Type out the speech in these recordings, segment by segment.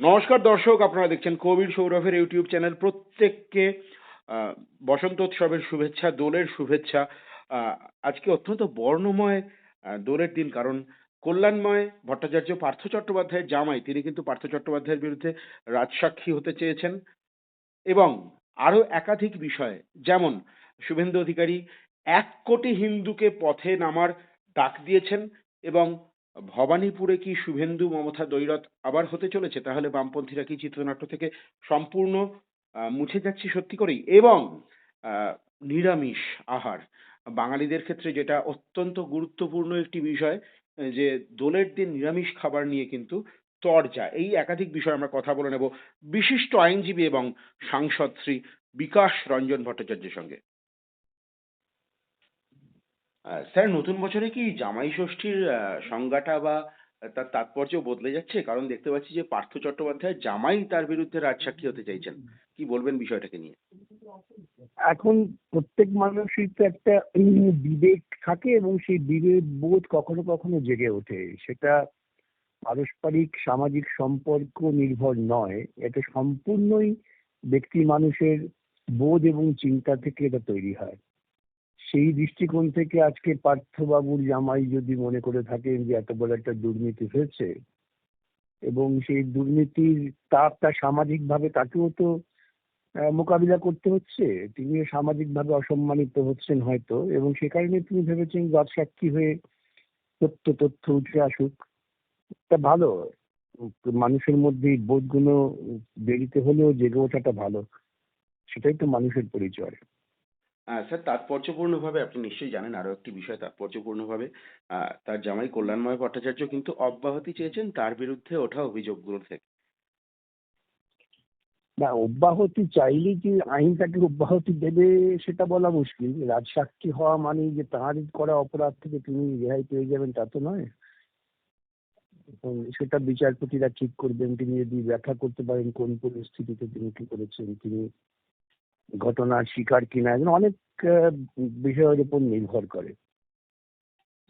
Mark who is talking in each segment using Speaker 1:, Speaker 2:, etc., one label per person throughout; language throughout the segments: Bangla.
Speaker 1: নমস্কার দর্শক, আপনারা দেখছেন কবির সৌরভের ইউটিউব চ্যানেল। প্রত্যেককে বসন্ত উৎসবের শুভেচ্ছা, দোলের শুভেচ্ছা। আজকে অত্যন্ত বর্ণময় দোলের দিন। কারণ কল্যাণময় ভট্টাচার্য পার্থ চট্টোপাধ্যায়ের জামাই, তিনি কিন্তু পার্থ চট্টোপাধ্যায়ের বিরুদ্ধে রাজসাক্ষী হতে চেয়েছেন। এবং আরও একাধিক বিষয়, যেমন শুভেন্দু অধিকারী এক কোটি হিন্দুকে পথে নামার ডাক দিয়েছেন এবং ভবানীপুরে কি শুভেন্দু, মমতা, দৈরথ আবার হতে চলেছে? তাহলে বামপন্থীরা কি চিত্রনাট্য থেকে সম্পূর্ণ মুছে যাচ্ছে সত্যি করেই? এবং নিরামিষ আহার, বাঙালিদের ক্ষেত্রে যেটা অত্যন্ত গুরুত্বপূর্ণ একটি বিষয় যে দোলের দিন নিরামিষ খাবার নিয়ে কিন্তু চর্চা এই একাধিক বিষয় আমরা কথা বলে নেব বিশিষ্ট আইনজীবী এবং সাংসদ শ্রী বিকাশ রঞ্জন ভট্টাচার্যের সঙ্গে। স্যার, নতুন বছরে কি জামাই ষষ্ঠীর সংজ্ঞাটা বা তার তাৎপর্য বদলে যাচ্ছে? কারণ দেখতে পাচ্ছি যে পার্থ চট্টোপাধ্যায় জামাই তার বিরুদ্ধে রাজসাক্ষী হতে চাইছেন। কি বলবেন বিষয়টাকে নিয়ে?
Speaker 2: এখন প্রত্যেক মানুষই তো একটা বিবেক থাকে এবং সেই বিবেক বোধ কখনো কখনো জেগে ওঠে। সেটা পারস্পরিক, সামাজিক সম্পর্ক নির্ভর নয়। এটা সম্পূর্ণই ব্যক্তি মানুষের বোধ এবং চিন্তা থেকে এটা তৈরি হয়। সেই দৃষ্টিকোণ থেকে আজকে পার্থবাবুর জামাই যদি মনে করে থাকেন যে এত বড় একটা দুর্নীতি হয়েছে, এবং সেই দুর্নীতির তাপটা সামাজিকভাবে তাকেও তো মোকাবিলা করতে হচ্ছে, তিনিও সামাজিকভাবে অসম্মানিত হচ্ছেন হয়তো, এবং সে কারণে তিনি ভেবেছেন রাজ সাক্ষী হয়ে সত্য তথ্য উঠে আসুক। তা ভালো, মানুষের মধ্যে বোধগুলো দেরিতে হলেও জেগে ওঠাটা ভালো, সেটাই তো মানুষের পরিচয়।
Speaker 1: স্যার, তাৎপর্যপূর্ণভাবে আপনি নিশ্চয়ই জানেন আরও একটি বিষয় তাৎপর্যপূর্ণভাবে। তার জামাই কল্যাণময় ভট্টাচার্য কিন্তু অব্যাহতি চেয়েছেন তার বিরুদ্ধে ওঠা অভিযোগগুলো থেকে।
Speaker 2: না, অব্যাহতি চাইলে যে আইন তাকে অব্যাহতি দেবে সেটা বলা মুশকিল। রাজসাক্ষী হওয়া মানে যে তাঁর করা অপরাধ থেকে তিনি রেহাই পেয়ে যাবেন, তা তো নয়। সেটা বিচারপতিরা ঠিক করবেন, তিনি যদি ব্যাখ্যা করতে পারেন কোন পরিস্থিতিতে তিনি কি করেছেন, তিনি ঘটনার শিকার কিনা এগুলো অনেক বিষয়ের উপর নির্ভর করে।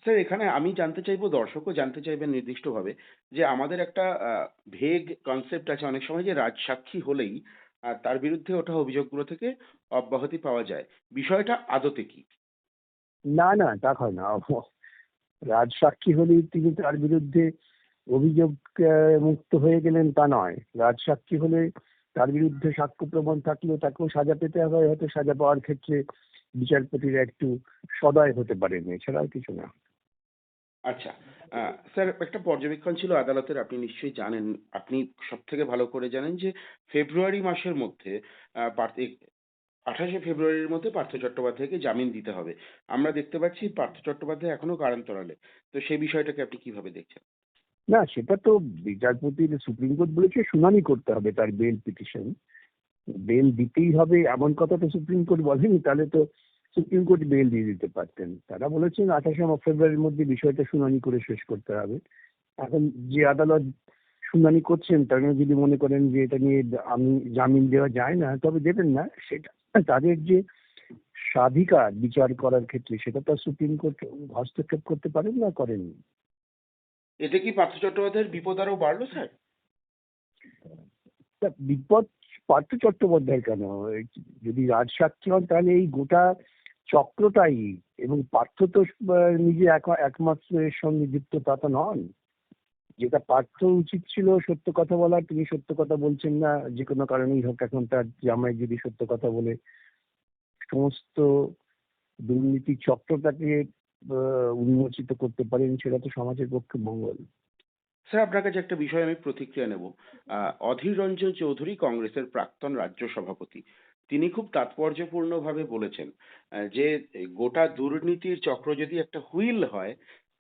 Speaker 1: স্যার এখানে আমি জানতে চাইব দর্শকও জানতে চাইবেন নির্দিষ্টভাবে যে আমাদের একটা ভেগ কনসেপ্ট আছে অনেক সময় যে রাজসাক্ষী হলেই তার বিরুদ্ধে ওঠা অভিযোগগুলো থেকে অব্যাহতি পাওয়া যায়। বিষয়টা আদতে কি?
Speaker 2: না না তা হয় না। রাজসাক্ষী হলেই তিনি তার বিরুদ্ধে অভিযোগ মুক্ত হয়ে গেলেন তা নয়। রাজসাক্ষী হলে তার বিরুদ্ধে সাক্ষ্য প্রমাণ থাকলেও তাকেও সাজা পেতে হবে হয়তো সাজা পাওয়ার ক্ষেত্রে বিচারপতিরা একটু সদয় হতে পারেন, এছাড়া আর কিছু না।
Speaker 1: আচ্ছা স্যার, একটা পর্যবেক্ষণ ছিল আদালতের, আপনি নিশ্চয়ই জানেন, আপনি সব থেকে ভালো করে জানেন যে ফেব্রুয়ারি মাসের মধ্যে আঠাশে ফেব্রুয়ারির মধ্যে পার্থ চট্টোপাধ্যায়কে জামিন দিতে হবে। আমরা দেখতে পাচ্ছি পার্থ চট্টোপাধ্যায় এখনও কারান্তরালে। তো সেই বিষয়টাকে আপনি কীভাবে দেখছেন?
Speaker 2: না, সেটা তো বিচারপতির সুপ্রিম কোর্ট বলেছে, শুনানি করতে হবে তার বেল পিটিশন। বেল দিতেই হবে, এমন কথা তো সুপ্রিম কোর্ট বলেনি, তাহলে তো সুপ্রিম কোর্ট বেল দিয়ে দিতে পারতেন। তারা বলেছেন, আঠাশে ফেব্রুয়ারির মধ্যে বিষয়টা শুনানি করে শেষ করতে হবে। এখন যে আদালত শুনানি করছেন, তারা যদি মনে করেন যে এটা নিয়ে আমি জামিন দেওয়া যায় না, তবে দেবেন না, সেটা তাদের যে স্বাধিকার বিচার করার ক্ষেত্রে সেটা তো সুপ্রিম কোর্ট হস্তক্ষেপ করতে পারেন না করেন
Speaker 1: এতে কি পার্থ চট্টোপাধ্যায়ের বিপদ আরও বাড়লো, স্যার?
Speaker 2: বিপদ পার্থ চট্টোপাধ্যায় কেন? যদি রাজসাক্ষী হন, তাহলে এই গোটা চক্রটাই এবং পার্থ তো নিজে এক- একমাত্র এর সঙ্গে যুক্ত, তা তো নন। যেটা পার্থ উচিত ছিল সত্য কথা বলা তিনি সত্য কথা বলছেন না, যে কোনো কারণেই হোক, এখন তার জামাই যদি সত্য কথা বলে, সমস্ত দুর্নীতি চক্রটাকে উন্মোচিত করতে পারেন, সেটা তো সমাজের পক্ষে মঙ্গল।
Speaker 1: স্যার, আপনার কাছে একটা বিষয় আমি প্রতিক্রিয়া নেব। অধীর রঞ্জন চৌধুরী কংগ্রেসের প্রাক্তন রাজ্য সভাপতি। তিনি খুব তাৎপর্যপূর্ণভাবে বলেছেন যে গোটা দুর্নীতির চক্র যদি একটা হুইল হয়,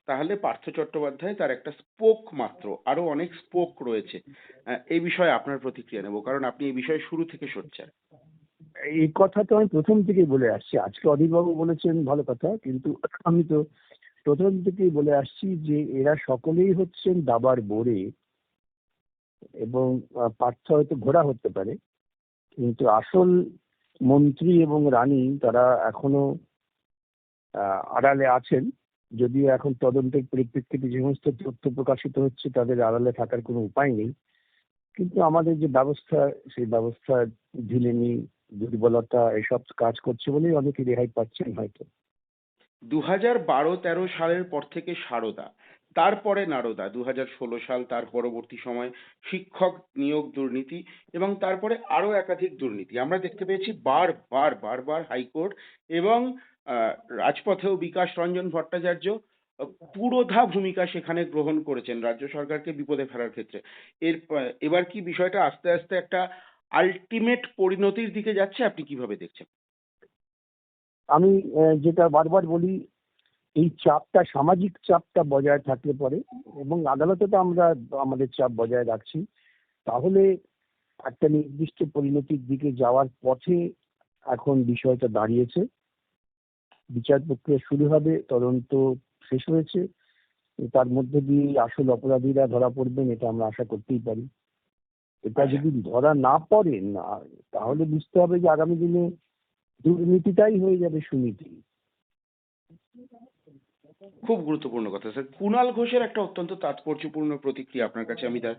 Speaker 1: তাহলে পার্থ চট্টোপাধ্যায় তার একটা স্পোক মাত্র, আরও অনেক স্পোক রয়েছে। এই বিষয়ে আপনার প্রতিক্রিয়া নেব, কারণ আপনি এই বিষয়ে শুরু থেকে সোচ্চার।
Speaker 2: এই কথা তো আমি প্রথম থেকেই বলে আসছি। আজকে অধীরবাবু বলেছেন, ভালো কথা, কিন্তু আমি তো প্রথম থেকেই বলে আসছি যে, এরা সকলেই হচ্ছেন দাবার বোরে এবং পার্থ হয়তো ঘোড়া হতে পারে, কিন্তু আসল মন্ত্রী এবং রানী তারা এখনও আড়ালে আছেন। যদিও এখন তদন্তের পরিপ্রেক্ষিতে যে সমস্ত তথ্য প্রকাশিত হচ্ছে, তাদের আড়ালে থাকার কোনো উপায় নেই। কিন্তু আমাদের যে ব্যবস্থা, সেই ব্যবস্থা ঢিলেমি দুর্বলতা এসব কাজ করছে বলেই অনেকে রেহাই পাচ্ছেন হয়তো।
Speaker 1: দু হাজার বারো তেরো সালের পর থেকে সারদা, তারপরে নারদা দু হাজার ষোলো সাল তার পরবর্তী সময় শিক্ষক নিয়োগ দুর্নীতি এবং তারপরে আরও একাধিক দুর্নীতি। আমরা দেখতে পেয়েছি বারবার বারবার হাইকোর্ট এবং রাজপথেও বিকাশ রঞ্জন ভট্টাচার্য পুরোধা ভূমিকা সেখানে গ্রহণ করেছেন রাজ্য সরকারকে বিপদে ফেলার ক্ষেত্রে। এর, এবার কি বিষয়টা আস্তে আস্তে একটা আলটিমেট পরিণতির দিকে যাচ্ছে, আপনি কীভাবে দেখছেন?
Speaker 2: আমি যেটা বারবার বলি, এই চাপটা, সামাজিক চাপটা বজায় থাকলে পরে এবং আদালতে তো আমরা আমাদের চাপ বজায় রাখছি, তাহলে একটা নির্দিষ্ট পরিণতির দিকে যাওয়ার পথে এখন বিষয়টা দাঁড়িয়েছে। বিচার প্রক্রিয়া শুরু হবে, তদন্ত শেষ হয়েছে, তার মধ্যে দিয়ে আসল অপরাধীরা ধরা পড়বেন, এটা আমরা আশা করতেই পারি। এটা যদি ধরা না পড়ে না তাহলে বুঝতে হবে যে আগামী দিনে দুর্নীতিটাই হয়ে যাবে সুনীতি।
Speaker 1: খুব গুরুত্বপূর্ণ কথা স্যার। কুণাল ঘোষের একটা অত্যন্ত তাৎপর্যপূর্ণ প্রতিক্রিয়া আপনার কাছে আমি তার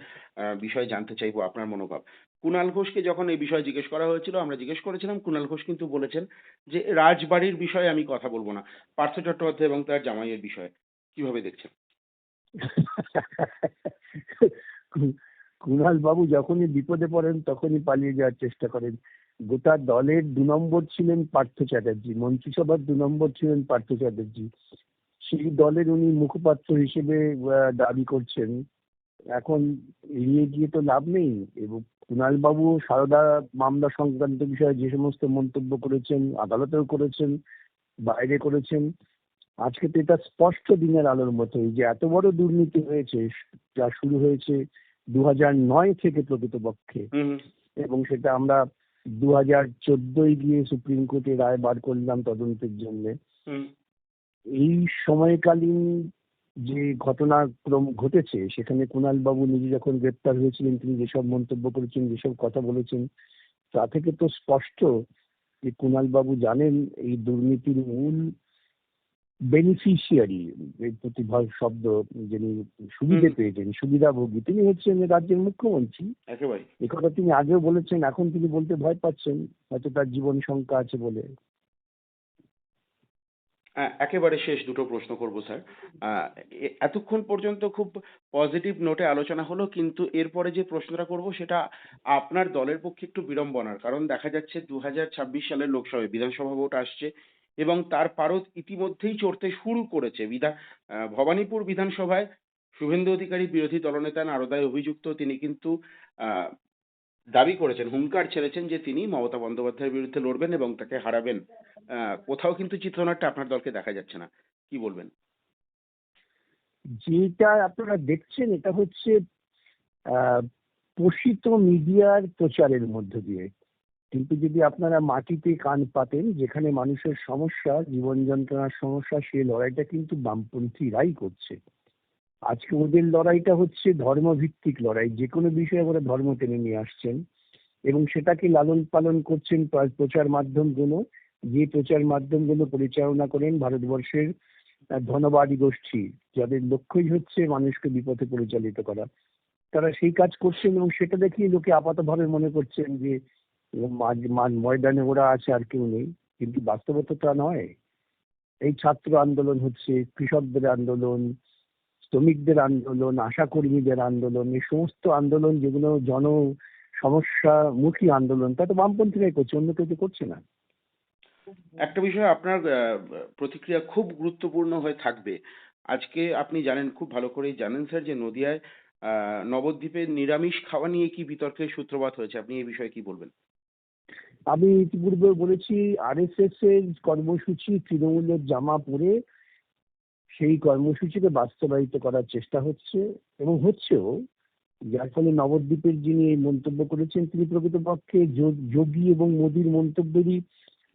Speaker 1: বিষয়ে জানতে চাইব আপনার মনোভাব। কুণাল ঘোষকে যখন এই বিষয়ে জিজ্ঞেস করা হয়েছিল আমরা জিজ্ঞেস করেছিলাম কুণাল ঘোষ কিন্তু বলেছেন যে রাজবাড়ির বিষয়ে আমি কথা বলব না পার্থ চট্টোপাধ্যায় এবং তার জামাইয়ের বিষয়ে। কীভাবে দেখছেন?
Speaker 2: কুণাল বাবু যখনই বিপদে পড়েন, তখনই পালিয়ে যাওয়ার চেষ্টা করেন। গোটা দলের দু নম্বর ছিলেন পার্থ চ্যাটার্জি, মন্ত্রিসভার দু নম্বর ছিলেন পার্থ চ্যাটার্জি। সেই দলের উনি মুখপাত্র হিসেবে দাবি করছেন, এখন এড়িয়ে গিয়ে তো লাভ নেই। এবং কুণাল বাবু সারদা মামলা সংক্রান্ত বিষয়ে যে সমস্ত মন্তব্য করেছেন, আদালতেও করেছেন, বাইরে করেছেন, আজকে তো এটা স্পষ্ট দিনের আলোর মতো এই যে এত বড় দুর্নীতি হয়েছে, যা শুরু হয়েছে দু নয় থেকে প্রকৃতপক্ষে এবং সেটা আমরা দু হাজার চোদ্দই গিয়ে সুপ্রিম কোর্টে রায় বার করলাম তদন্তের জন্য। এই সময়কালীন যে ঘটনাক্রম ঘটেছে সেখানে কুণাল বাবু নিজে যখন গ্রেপ্তার হয়েছিলেন তিনি যেসব মন্তব্য করেছেন যেসব কথা বলেছেন তা থেকে তো স্পষ্ট যে কুণাল বাবু জানেন এই দুর্নীতির মূল বেনিফিশিয়ারি এই প্রতিভা শব্দ যিনি সুবিধে। পেয়েছেন সুবিধাভোগী তিনি হচ্ছেন রাজ্যের মুখ্যমন্ত্রী।
Speaker 1: একেবারে
Speaker 2: এ কথা তিনি আগেও বলেছেন এখন তিনি বলতে ভয় পাচ্ছেন হয়তো তার জীবন শঙ্কা আছে বলে।
Speaker 1: একেবারে শেষ দুটো প্রশ্ন করব স্যার। এতক্ষণ পর্যন্ত খুব পজিটিভ নোটে আলোচনা হলো কিন্তু এরপরে যে প্রশ্নটা করব সেটা আপনার দলের পক্ষে একটু বিড়ম্বনার। কারণ দেখা যাচ্ছে দু ছাব্বিশ সালের লোকসভায় বিধানসভা ভোট আসছে এবং তার পারদ ইতিমধ্যেই চড়তে শুরু করেছে। আহ, ভবানীপুর বিধানসভায় শুভেন্দু অধিকারী বিরোধী দলনেতা নারদায় অভিযুক্ত তিনি কিন্তু দাবি করেছেন হুঙ্কার ছেড়েছেন যে তিনি মমতা বন্দ্যোপাধ্যায়ের বিরুদ্ধে লড়বেন এবং তাকে হারাবেন। কোথাও কিন্তু চিত্রনাট্য আপনার দলকে দেখা যাচ্ছে না। কি বলবেন?
Speaker 2: যেটা আপনারা দেখছেন এটা হচ্ছে পোষিত মিডিয়ার প্রচারের মধ্য দিয়ে। কিন্তু যদি আপনারা মাটিতে কান পাতেন, যেখানে মানুষের সমস্যা জীবন যন্ত্রণার সমস্যা সেই লড়াইটা কিন্তু বামপন্থীরাই করছে। আজকে ওদের লড়াইটা হচ্ছে ধর্মভিত্তিক লড়াই, যে কোনো বিষয়ে ওরা ধর্ম টেনে নিয়ে আসছেন। এবং সেটাকে লালন পালন করছেন প্র- প্রচার মাধ্যমগুলো, যে প্রচার মাধ্যমগুলো পরিচালনা করেন ভারতবর্ষের ধনবাদী গোষ্ঠী, যাদের লক্ষ্যই হচ্ছে মানুষকে বিপথে পরিচালিত করা। তারা সেই কাজ করছেন এবং সেটা দেখেই লোকে আপাতভাবে মনে করছেন যে ময়দানে ওরা আছে আর কেউ নেই। কিন্তু বাস্তবতা তা নয়। এই ছাত্র আন্দোলন হচ্ছে কৃষকদের আন্দোলন শ্রমিকদের আন্দোলন আশা কর্মীদের আন্দোলন এই সমস্ত আন্দোলন যেগুলো জন সমস্যামুখী আন্দোলন তা তো বামপন্থীরাই করছে অন্য কেউ তো করছে না।
Speaker 1: একটা বিষয় আপনার প্রতিক্রিয়া খুব গুরুত্বপূর্ণ হয়ে থাকবে। আজকে আপনি জানেন খুব ভালো করেই জানেন স্যার যে নদিয়ায় আহ, নবদ্বীপে নিরামিষ খাওয়া নিয়ে কি বিতর্কের সূত্রপাত হয়েছে আপনি এই বিষয়ে কি বলবেন?
Speaker 2: আমি ইতিপূর্বে বলেছি আরএসএস এর কর্মসূচি তৃণমূলের জামা পরে সেই কর্মসূচিকে বাস্তবায়িত করার চেষ্টা হচ্ছে এবং হচ্ছেও, যার ফলে নবদ্বীপের যিনি এই মন্তব্য করেছেন তিনি প্রকৃতপক্ষে যোগী এবং মোদীর মন্তব্যেরই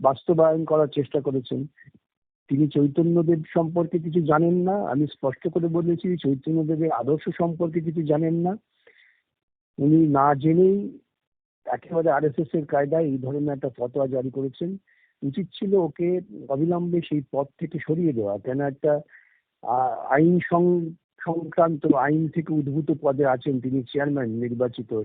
Speaker 2: বাস্তবায়ন করার চেষ্টা করেছেন। তিনি চৈতন্যদেব সম্পর্কে কিছু জানেন না, আমি স্পষ্ট করে বলেছি চৈতন্যদেবের আদর্শ সম্পর্কে কিছু জানেন না। উনি না জেনেই একেবারে আরএসএস এর কায়দায় এই ধরনের একটা ফতোয়া জারি করেছেন। উচিত ছিল ওকে অবিলম্বে সেই পদ থেকে সরিয়ে দেওয়া কেন একটা আইন সং- সংক্রান্ত আইন থেকে উদ্ভূত পদে আছেন তিনি চেয়ারম্যান নির্বাচিত।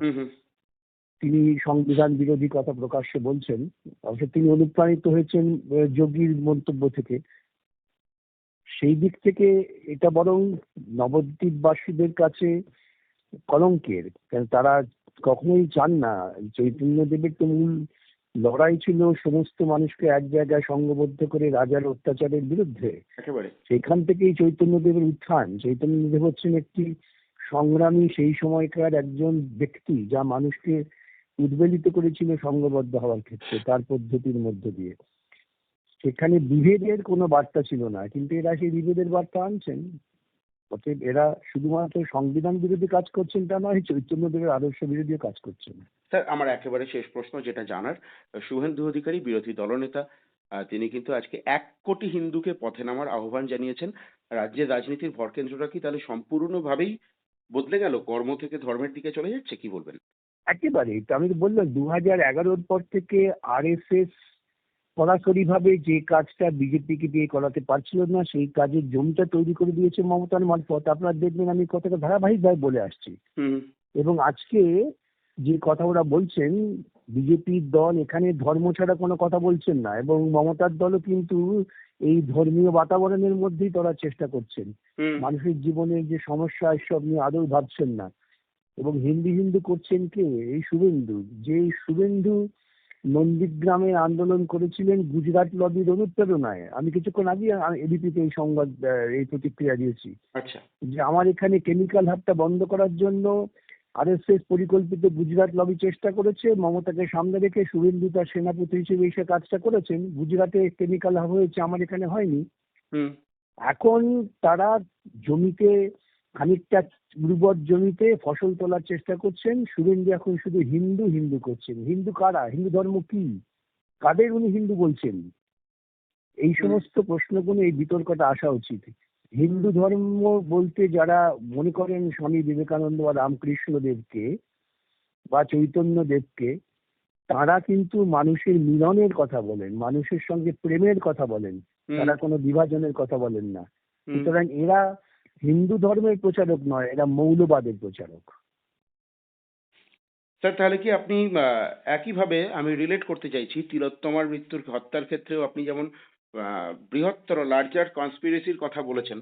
Speaker 2: তিনি সংবিধান বিরোধী কথা প্রকাশ্যে বলছেন অবশ্য তিনি অনুপ্রাণিত হয়েছেন যোগীর মন্তব্য থেকে। সেই দিক থেকে এটা বরং নবদ্বীপবাসীদের কাছে কলঙ্কের কারণ তারা কখনোই চান না। চৈতন্যদেবের তো মূল লড়াই ছিল সমস্ত মানুষকে এক জায়গায় সংঘবদ্ধ করে রাজার অত্যাচারের বিরুদ্ধে। সেখান থেকেই চৈতন্যদেবের উত্থান। চৈতন্যদেব হচ্ছেন একটি সংগ্রামী সেই সময়কার একজন ব্যক্তি যা মানুষকে উদ্বেলিত করেছিল সংঘবদ্ধ হওয়ার ক্ষেত্রে তার পদ্ধতির মধ্য দিয়ে। সেখানে বিভেদের কোনো বার্তা ছিল না কিন্তু এরা সেই বিভেদের বার্তা আনছেন। অতএব এরা শুধুমাত্র সংবিধান বিরোধী কাজ করছেন তা নয় চৈতন্যদেবের আদর্শ বিরোধীও কাজ করছেন।
Speaker 1: স্যার আমার একেবারে শেষ প্রশ্ন যেটা জানার শুভেন্দু অধিকারী বিরোধী দলনেতা তিনি কিন্তু আজকে এক কোটি হিন্দুকে পথে নামার আহ্বান জানিয়েছেন। রাজ্যের রাজনীতির ভরকেন্দ্রটা কি তাহলে সম্পূর্ণভাবেই বদলে গেল? কর্ম থেকে ধর্মের দিকে চলে যাচ্ছে কি বলবেন?
Speaker 2: একেবারেই। তো আমি বললাম দু হাজার এগারোর পর থেকে আর এস এস সরাসরি ভাবে যে কাজটা বিজেপিকে দিয়ে করাতে পারছিল না সেই কাজের জমিটা তৈরি করে দিয়েছে মমতার মারফত। আপনারা দেখবেন আমি কথাটা ধারাবাহিকভাবে বলে আসছি। এবং আজকে যে কথা ওরা বলছেন বিজেপির দল এখানে ধর্ম ছাড়া কোনো কথা বলছেন না এবং মমতার দলও কিন্তু এই ধর্মীয় বাতাবরণের মধ্যেই তারা চেষ্টা করছেন। মানুষের জীবনের যে সমস্যা এসব নিয়ে আদৌ ভাবছেন না। এবং হিন্দু হিন্দু করছেন কে? এই শুভেন্দু। যে শুভেন্দু নন্দীগ্রামে আন্দোলন করেছিলেন গুজরাট লবির অনুপ্রেরণায়। আমি কিছুক্ষণ আগে এবিপিতে এই সংবাদ এই প্রতিক্রিয়া দিয়েছি।
Speaker 1: আচ্ছা।
Speaker 2: যে আমার এখানে কেমিক্যাল হাবটা বন্ধ করার জন্য আর আরএসএস পরিকল্পিত গুজরাট লবি চেষ্টা করেছে। মমতাকে সামনে রেখে শুভেন্দু তার সেনাপতি হিসেবে এসে কাজটা করেছেন। গুজরাটে কেমিক্যাল হাব হয়েছে আমার এখানে হয়নি। এখন তারা জমিতে খানিকটা উর্বর জমিতে ফসল তোলার চেষ্টা করছেন। শুভেন্দু এখন শুধু হিন্দু হিন্দু করছেন। হিন্দু কারা? হিন্দু ধর্ম কি? কাদের উনি হিন্দু বলছেন? এই সমস্ত প্রশ্নগুলো এই বিতর্কটা আসা উচিত। হিন্দু ধর্ম বলতে যারা মনে করেন স্বামী বিবেকানন্দ বা রামকৃষ্ণ দেবকে বা চৈতন্য দেবকে তারা কিন্তু মানুষের মিলনের কথা বলেন মানুষের সঙ্গে প্রেমের কথা বলেন। তারা কোনো বিভাজনের কথা বলেন না। সুতরাং এরা হিন্দু ধর্মের প্রচারক নয় এরা মৌলবাদের প্রচারক।
Speaker 1: স্যার তাহলে কি আপনি একইভাবে আমি রিলেট করতে চাইছি তিলোত্তমার মৃত্যুর হত্যার ক্ষেত্রেও আপনি যেমন বৃহত্তর লার্জার কনস্পিরেসির কথা বলেছেন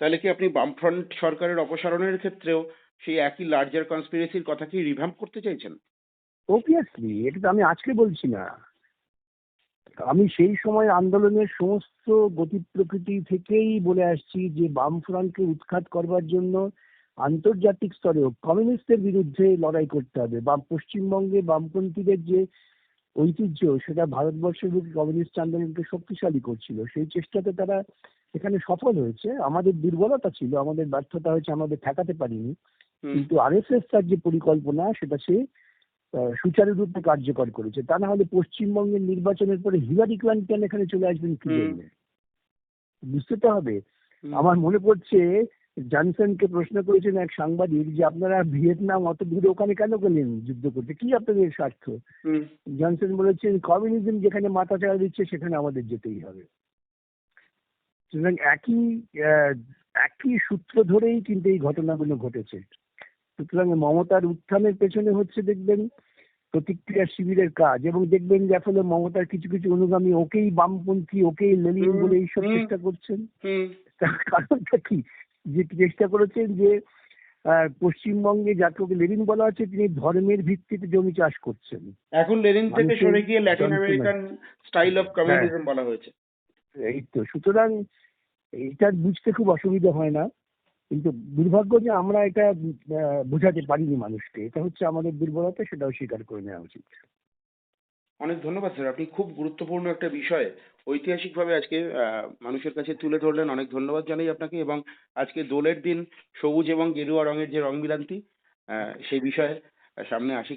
Speaker 1: তাহলে কি আপনি বামফ্রন্ট সরকারের অপসারণের ক্ষেত্রেও সেই একই লার্জার কনস্পিরেসির কথা কি রিভ্যাম্প করতে চাইছেন?
Speaker 2: অবভিয়াসলি এটা তো আমি আজকে বলছি না। আমি সেই সময় আন্দোলনের সমস্ত গতি প্রকৃতি থেকেই বলে আসছি যে বামফ্রন্টকে উৎখাত করবার জন্য আন্তর্জাতিক স্তরেও কমিউনিস্টদের বিরুদ্ধে লড়াই করতে হবে। বা পশ্চিমবঙ্গে বামপন্থীদের যে ঐতিহ্য সেটা ভারতবর্ষের বুকে কমিউনিস্ট আন্দোলনকে শক্তিশালী করছিল। সেই চেষ্টাতে তারা এখানে সফল হয়েছে। আমাদের দুর্বলতা ছিল আমাদের ব্যর্থতা হয়েছে আমাদের ঠেকাতে পারিনি। কিন্তু আরএসএস তার যে পরিকল্পনা সেটা সে সুচারুরূপে কার্যকর করেছে। তা না হলে পশ্চিমবঙ্গের নির্বাচনের পরে হিলারি ক্লিন্টন এখানে চলে আসবেন কি। জন্য? বুঝতে তো হবে। আমার মনে পড়ছে জনসনকে প্রশ্ন করেছেন এক সাংবাদিক যে আপনারা ভিয়েতনাম অত দূরে ওখানে কেন গেলেন যুদ্ধ করতে? কি আপনাদের স্বার্থ? জনসন বলেছেন কমিউনিজম যেখানে মাথা চাড়া দিচ্ছে সেখানে আমাদের যেতেই হবে। সুতরাং একই একই সূত্র ধরেই কিন্তু এই ঘটনাগুলো ঘটেছে। সুতরাং মমতার উত্থানের পেছনে হচ্ছে দেখবেন প্রতিক্রিয়া শিবিরের কাজ এবং দেখবেন যে আসলে মমতার কিছু কিছু অনুগামী ওকেই বামপন্থী ওকেই লেলিন বলে এইসব চেষ্টা করছেন। তার কারণটা কি? যে চেষ্টা করেছেন যে পশ্চিমবঙ্গে যাকে ওকে লেনিন বলা হচ্ছে তিনি ধর্মের ভিত্তিতে জমি চাষ করছেন।
Speaker 1: এখন লেনিন থেকে সরে গিয়ে Latin American style of communism বলা হয়েছে।
Speaker 2: এই তো সুতরাং এটা বুঝতে খুব অসুবিধা হয় না। কিন্তু দুর্ভাগ্য যে আমরা এটা বোঝাতে পারিনি মানুষকে। এটা হচ্ছে আমাদের দুর্বলতা, সেটাও স্বীকার করে নেওয়া উচিত।
Speaker 1: অনেক ধন্যবাদ, স্যার। আপনি খুব গুরুত্বপূর্ণ একটা বিষয় ঐতিহাসিকভাবে আজকে মানুষের কাছে তুলে ধরলেন। অনেক ধন্যবাদ জানাই আপনাকে। এবং আজকে দোলের দিন সবুজ এবং গেরুয়া রঙের যে রং মিলান্তি সেই বিষয়ে সামনে আসি।